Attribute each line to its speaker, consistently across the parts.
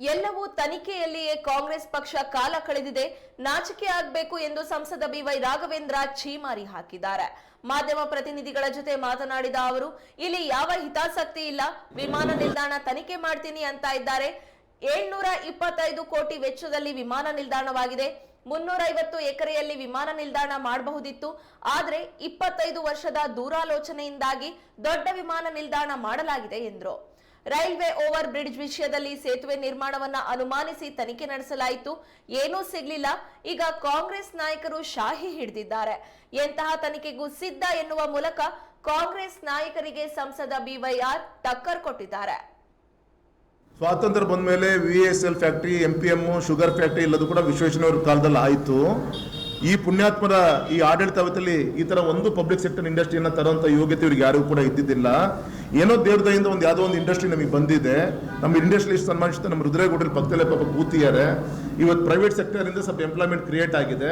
Speaker 1: ಎಲ್ಲವೂ ತನಿಖೆಯಲ್ಲಿಯೇ ಕಾಂಗ್ರೆಸ್ ಪಕ್ಷ ಕಾಲ ಕಳೆದಿದೆ. ನಾಚಿಕೆ ಆಗಬೇಕು ಎಂದು ಸಂಸದ ಬಿವೈ ರಾಘವೇಂದ್ರ ಛೀಮಾರಿ ಹಾಕಿದ್ದಾರೆ. ಮಾಧ್ಯಮ ಪ್ರತಿನಿಧಿಗಳ ಜೊತೆ ಮಾತನಾಡಿದ ಅವರು, ಇಲ್ಲಿ ಯಾವ ಹಿತಾಸಕ್ತಿ ಇಲ್ಲ. ವಿಮಾನ ನಿಲ್ದಾಣ ತನಿಖೆ ಮಾಡ್ತೀನಿ ಅಂತ ಇದ್ದಾರೆ. ಏಳ್ನೂರ ಇಪ್ಪತ್ತೈದು ಕೋಟಿ ವೆಚ್ಚದಲ್ಲಿ ವಿಮಾನ ನಿಲ್ದಾಣವಾಗಿದೆ. ಮುನ್ನೂರ ಐವತ್ತು ಎಕರೆಯಲ್ಲಿ ವಿಮಾನ ನಿಲ್ದಾಣ ಮಾಡಬಹುದಿತ್ತು. ಆದರೆ ಇಪ್ಪತ್ತೈದು ವರ್ಷದ ದೂರಾಲೋಚನೆಯಿಂದಾಗಿ ದೊಡ್ಡ ವಿಮಾನ ನಿಲ್ದಾಣ ಮಾಡಲಾಗಿದೆ ಎಂದರು. ರೈಲ್ವೆ ಓವರ್ ಬ್ರಿಡ್ಜ್ ವಿಷಯದಲ್ಲಿ ಸೇತುವೆ ನಿರ್ಮಾಣವನ್ನ ಅನುಮಾನಿಸಿ ತನಿಖೆ ನಡೆಸಲಾಯಿತು. ಏನೂ ಸಿಗ್ಲಿಲ್ಲ. ಈಗ ಕಾಂಗ್ರೆಸ್ ನಾಯಕರು ಶಾಹಿ ಹಿಡಿದಿದ್ದಾರೆ. ಎಂತಹ ತನಿಖೆಗೂ ಸಿದ್ಧ ಎನ್ನುವ ಮೂಲಕ ಕಾಂಗ್ರೆಸ್ ನಾಯಕರಿಗೆ ಸಂಸದ ಬಿವೈಆರ್ ಟಕ್ಕರ್ ಕೊಟ್ಟಿದ್ದಾರೆ.
Speaker 2: ಸ್ವಾತಂತ್ರ್ಯ ಬಂದ ಮೇಲೆ V S L factory, M P sugar factory ಎಲ್ಲದೂ ಕೂಡ ವಿಶ್ವೇಶ್ವರಯ್ಯನವರ ಕಾಲದಲ್ಲಿ ಆಯಿತು. ಈ ಪುಣ್ಯಾತ್ಮರ, ಈ ಆಡಳಿತಾವಧಿಯಲ್ಲಿ ಈ ತರ ಒಂದು ಪಬ್ಲಿಕ್ ಸೆಕ್ಟರ್ ಇಂಡಸ್ಟ್ರಿಯನ್ನ ತರುವಂಥ ಯೋಗ್ಯತೆ ಇವ್ರಿಗೆ ಯಾರಿಗೂ ಕೂಡ ಇದ್ದಿದ್ದಿಲ್ಲ. ಏನೋ ದೇವ್ರದಯಿಂದ ಒಂದು ಯಾವುದೋ ಒಂದು ಇಂಡಸ್ಟ್ರಿ ನಮಗೆ ಬಂದಿದೆ. ನಮ್ಮ ಇಂಡಸ್ಟ್ರಿಯಲಿಸ್ಟ್ ಸನ್ಮಾನಿಸಿದ ನಮ್ಮ ರುದ್ರೇಗೌಡರ ಪಕ್ಕದಲ್ಲೇ ಪಾಪ ಕೂತಿದ್ದಾರೆ. ಇವತ್ತು ಪ್ರೈವೇಟ್ ಸೆಕ್ಟರಿಂದ ಸ್ವಲ್ಪ ಎಂಪ್ಲಾಯ್ಮೆಂಟ್ ಕ್ರಿಯೇಟ್ ಆಗಿದೆ.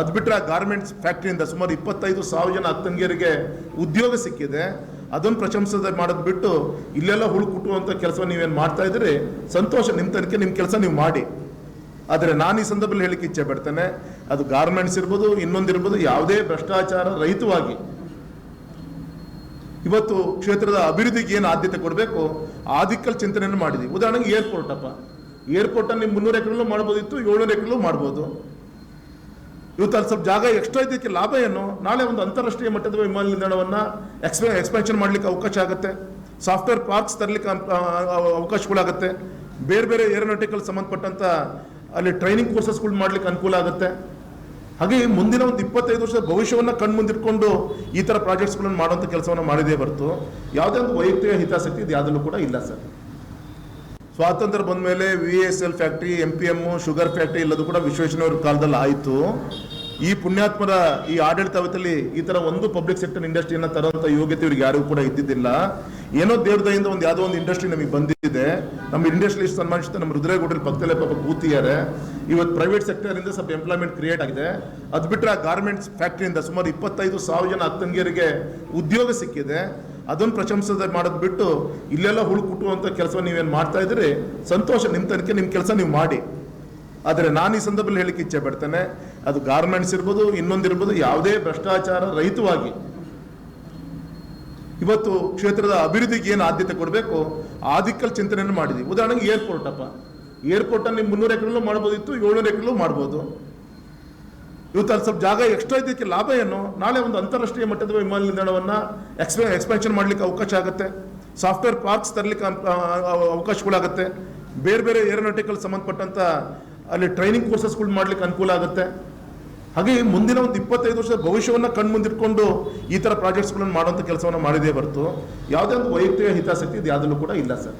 Speaker 2: ಅದು ಬಿಟ್ಟರೆ ಆ ಗಾರ್ಮೆಂಟ್ಸ್ ಫ್ಯಾಕ್ಟ್ರಿಯಿಂದ ಸುಮಾರು ಇಪ್ಪತ್ತೈದು ಸಾವಿರ ಜನ ಅತ್ತಂಗಿಯರಿಗೆ ಉದ್ಯೋಗ ಸಿಕ್ಕಿದೆ. ಅದನ್ನು ಪ್ರಶಂಸೆ ಮಾಡೋದು ಬಿಟ್ಟು ಇಲ್ಲೆಲ್ಲ ಹುಳು ಕುಟ್ಟುವಂಥ ಕೆಲಸ ನೀವೇನು ಮಾಡ್ತಾ ಇದ್ದೀರಿ? ಸಂತೋಷ ನಿಮ್ಮ ತನಕ್ಕೆ ನಿಮ್ಮ ಕೆಲಸ ನೀವು ಮಾಡಿ. ಆದರೆ ನಾನು ಈ ಸಂದರ್ಭದಲ್ಲಿ ಹೇಳಿಕ್ಕೆ ಇಚ್ಛೆ ಪಡ್ತೇನೆ, ಅದು ಗಾರ್ಮೆಂಟ್ಸ್ ಇರ್ಬೋದು ಇನ್ನೊಂದಿರ್ಬೋದು ಯಾವುದೇ ಭ್ರಷ್ಟಾಚಾರ ರಹಿತವಾಗಿ ಇವತ್ತು ಕ್ಷೇತ್ರದ ಅಭಿವೃದ್ಧಿಗೆ ಏನು ಆದ್ಯತೆ ಕೊಡಬೇಕು? ಆ ಚಿಂತನೆಯನ್ನು ಮಾಡಿದ್ವಿ. ಉದಾಹರಣೆಗೆ ಏರ್ಪೋರ್ಟ್ ಅಪ್ಪ. ಏರ್ಪೋರ್ಟನ್ನು ನೀವು ಮುನ್ನೂರು ಎಕರೆಲ್ಲೂ ಮಾಡ್ಬೋದಿತ್ತು, ಏಳ್ನೂರು ಎಕರೆಲ್ಲೂ ಮಾಡ್ಬೋದು. ಇವತ್ತು ಅಲ್ಲಿ ಸ್ವಲ್ಪ ಜಾಗ ಎಕ್ಸ್ಟ್ರಾ ಇದಕ್ಕೆ ಲಾಭ ಏನು? ನಾಳೆ ಒಂದು ಅಂತಾರಾಷ್ಟ್ರೀಯ ಮಟ್ಟದ ವಿಮಾನ ನಿಲ್ದಾಣವನ್ನು ಎಕ್ಸ್ಪೆ ಎಕ್ಸ್ಪೆನ್ಷನ್ ಮಾಡಲಿಕ್ಕೆ ಅವಕಾಶ ಆಗುತ್ತೆ. ಸಾಫ್ಟ್ವೇರ್ ಪಾರ್ಕ್ಸ್ ತರಲಿಕ್ಕೆ ಅವಕಾಶಗಳಾಗುತ್ತೆ ಬೇರೆ ಬೇರೆ ಏರೋನಾಟಿಕಲ್ ಸಂಬಂಧಪಟ್ಟಂತ ಅಲ್ಲಿ ಟ್ರೈನಿಂಗ್ ಕೋರ್ಸಸ್ಗಳು ಮಾಡ್ಲಿಕ್ಕೆ ಅನುಕೂಲ ಆಗುತ್ತೆ. ಹಾಗೆ ಮುಂದಿನ ಒಂದು ಇಪ್ಪತ್ತೈದು ವರ್ಷದ ಭವಿಷ್ಯವನ್ನು ಕಣ್ಮುಂದಿಟ್ಕೊಂಡು ಈ ಥರ ಪ್ರಾಜೆಕ್ಟ್ಸ್ಗಳನ್ನು ಮಾಡುವಂಥ ಕೆಲಸವನ್ನು ಮಾಡಿದೇ ಹೊರತು ಯಾವುದೇ ಒಂದು ವೈಯಕ್ತಿಕ ಹಿತಾಸಕ್ತಿ ಇದು ಯಾವುದಲ್ಲೂ ಕೂಡ ಇಲ್ಲ ಸರ್. ಸ್ವಾತಂತ್ರ್ಯ ಬಂದ ಮೇಲೆ V S L factory M P M sugar factory ಎಲ್ಲದೂ ಕೂಡ ವಿಶ್ವೇಶ್ವರ ಕಾಲದಲ್ಲಿ ಆಯಿತು. ಈ ಪುಣ್ಯಾತ್ಮರ ಈ ಆಡಳಿತಾವಧಿಯಲ್ಲಿ ಈ ತರ ಒಂದು ಪಬ್ಲಿಕ್ ಸೆಕ್ಟರ್ ಇಂಡಸ್ಟ್ರಿಯನ್ನ ತರುವಂತ ಯೋಗ್ಯತೆ ಇವ್ರಿಗೆ ಯಾರಿಗೂ ಕೂಡ ಇದ್ದಿದ್ದಿಲ್ಲ. ಏನೋ ದೇವ್ರದಯಿಂದ ಒಂದು ಯಾವುದೋ ಒಂದು ಇಂಡಸ್ಟ್ರಿ ನಮಗೆ ಬಂದಿದೆ. ನಮ್ಮ ಇಂಡಸ್ಟ್ರಿಯಲಿಸ್ಟ್ ಸನ್ಮಾನಿಸಿದ ನಮ್ಮ ರುದ್ರೇಗೌಡರು ಪಕ್ಕದಲ್ಲೇ ಪಾಪ ಕೂತಿದ್ದಾರೆ ಇವತ್ತು ಪ್ರೈವೇಟ್ ಸೆಕ್ಟರ್ ಇಂದ ಸ್ವಲ್ಪ ಎಂಪ್ಲಾಯ್ಮೆಂಟ್ ಕ್ರಿಯೇಟ್ ಆಗಿದೆ. ಅದು ಬಿಟ್ಟರೆ ಆ ಗಾರ್ಮೆಂಟ್ಸ್ ಫ್ಯಾಕ್ಟ್ರಿಯಿಂದ ಸುಮಾರು ಇಪ್ಪತ್ತೈದು ಸಾವಿರ ಜನ ಅತ್ತಂಗಿಯರಿಗೆ ಉದ್ಯೋಗ ಸಿಕ್ಕಿದೆ. ಅದನ್ನು ಪ್ರಶಂಸೆ ಮಾಡೋದು ಬಿಟ್ಟು ಇಲ್ಲೆಲ್ಲ ಹುಳು ಕುಟ್ಟುವಂಥ ಕೆಲಸ ನೀವೇನು ಮಾಡ್ತಾ ಇದ್ರಿ ಸಂತೋಷ ನಿಮ್ಮ ತನಕ ನಿಮ್ಮ ಕೆಲಸ ನೀವು ಮಾಡಿ. ಆದರೆ ನಾನು ಈ ಸಂದರ್ಭದಲ್ಲಿ ಹೇಳಿಕ್ಕೆ ಇಚ್ಛೆ ಪಡ್ತೇನೆ, ಅದು ಗಾರ್ಮೆಂಟ್ಸ್ ಇರ್ಬೋದು ಇನ್ನೊಂದಿರ್ಬೋದು ಯಾವುದೇ ಭ್ರಷ್ಟಾಚಾರ ರಹಿತವಾಗಿ. ಇವತ್ತು ಕ್ಷೇತ್ರದ ಅಭಿವೃದ್ಧಿಗೆ ಏನು ಆದ್ಯತೆ ಕೊಡಬೇಕು ಆ ಚಿಂತನೆಯನ್ನು ಮಾಡಿದ್ವಿ. ಉದಾಹರಣೆಗೆ ಏರ್ಪೋರ್ಟ್ ಅಪ್ಪ. ಏರ್ಪೋರ್ಟನ್ನು ಮುನ್ನೂರು ಎಕರೆಲ್ಲೂ ಮಾಡ್ಬೋದಿತ್ತು, ಏಳ್ನೂರು ಎಕರೆಲ್ಲೂ ಮಾಡ್ಬೋದು. ಇವತ್ತು ಅಲ್ಲಿ ಸ್ವಲ್ಪ ಜಾಗ ಎಕ್ಸ್ಟ್ರಾ ಇದಕ್ಕೆ ಲಾಭ ಏನು? ನಾಳೆ ಒಂದು ಅಂತಾರಾಷ್ಟ್ರೀಯ ಮಟ್ಟದ ವಿಮಾನ ನಿಲ್ದಾಣವನ್ನು ಎಕ್ಸ್ಪೆ ಎಕ್ಸ್ಪೆನ್ಷನ್ ಮಾಡಲಿಕ್ಕೆ ಅವಕಾಶ ಆಗುತ್ತೆ. ಸಾಫ್ಟ್ವೇರ್ ಪಾರ್ಕ್ಸ್ ತರಲಿಕ್ಕೆ ಅವಕಾಶಗಳಾಗುತ್ತೆ. ಬೇರೆ ಬೇರೆ ಏರೋನಾಟಿಕಲ್ ಸಂಬಂಧಪಟ್ಟಂತ ಅಲ್ಲಿ ಟ್ರೈನಿಂಗ್ ಕೋರ್ಸಸ್ಗಳು ಮಾಡ್ಲಿಕ್ಕೆ ಅನುಕೂಲ ಆಗುತ್ತೆ. ಹಾಗೆ ಮುಂದಿನ ಒಂದು ಇಪ್ಪತ್ತೈದು ವರ್ಷದ ಭವಿಷ್ಯವನ್ನು ಕಣ್ಮುಂದಿಟ್ಕೊಂಡು ಈ ಥರ ಪ್ರಾಜೆಕ್ಟ್ಸ್ಗಳನ್ನು ಮಾಡುವಂಥ ಕೆಲಸವನ್ನು ಮಾಡಿದೇ ಹೊರತು ಯಾವುದೇ ಒಂದು ವೈಯಕ್ತಿಕ ಹಿತಾಸಕ್ತಿ ಇದು ಯಾವುದಲ್ಲೂ ಕೂಡ ಇಲ್ಲ ಸರ್.